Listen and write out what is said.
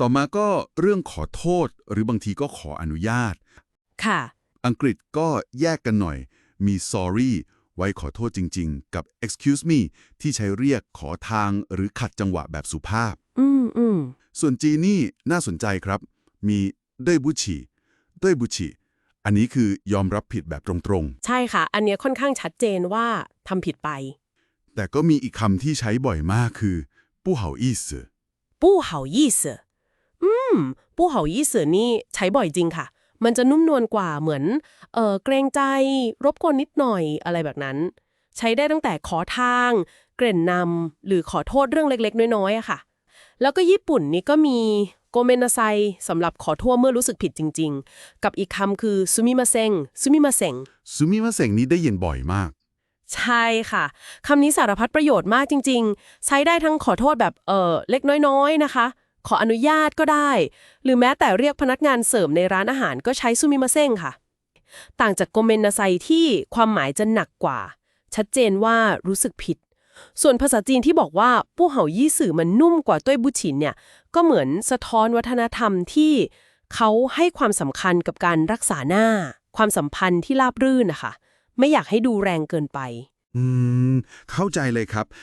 ต่อมาก็เรื่องขอโทษหรือบางทีก็ขออนุญาต ค่ะ อังกฤษก็แยกกันหน่อย มี sorry ไว้ขอโทษจริง ๆ กับ excuse me ที่ใช้เรียกขอทางหรือขัดจังหวะแบบสุภาพ อืมอืมส่วนจีนนี่น่าสนใจครับ มีด้วยบุชิด้วยบุชิอันนี้คือยอมรับผิดแบบตรงใช่ค่ะ อันเนี้ยค่อนข้างชัดเจนว่าทำผิดไปๆแต่ก็มีอีกคำที่ใช้บ่อยมากคือ ปู้เห่าอี้สือปู้เห่ายี่เสือ อืมปู้เห่ายี่เสือนี่ใช้บ่อยจริงค่ะ มันจะนุ่มนวลกว่าเหมือนเออเกรงใจ รบกวนนิดหน่อยอะไรแบบนั้น ใช้ได้ตั้งแต่ขอทาง เกริ่นนำหรือขอโทษเรื่องเล็กๆ น้อยๆอะค่ะ แล้วก็ญี่ปุ่นนี่ก็มีโกเมนนาไซสำหรับขอโทษเมื่อรู้สึกผิดจริง ๆ กับอีกคำคือซูมิมาเซงซูมิมาเซงซูมิมาเซงนี้ได้ยินบ่อยมากใช่ค่ะ คำนี้สารพัดประโยชน์มากจริง ๆ ใช้ได้ทั้งขอโทษแบบเออเล็กน้อย ๆ นะคะ ขออนุญาตก็ได้ หรือแม้แต่เรียกพนักงานเสริมในร้านอาหารก็ใช้ซูมิมาเซ่งค่ะ ต่างจากโกเมนนาไซที่ความหมายจะหนักกว่า ชัดเจนว่ารู้สึกผิด ส่วนภาษาจีนที่บอกว่าปู้เห่ายี่สื่อมันนุ่มกว่าต้วยบุชินเนี่ยก็เหมือนสะท้อนวัฒนธรรมที่เขาให้ความสำคัญกับการรักษาหน้า ความสัมพันธ์ที่ราบรื่นนะคะ ไม่อยากให้ดูแรงเกินไป อืม เข้าใจเลยครับ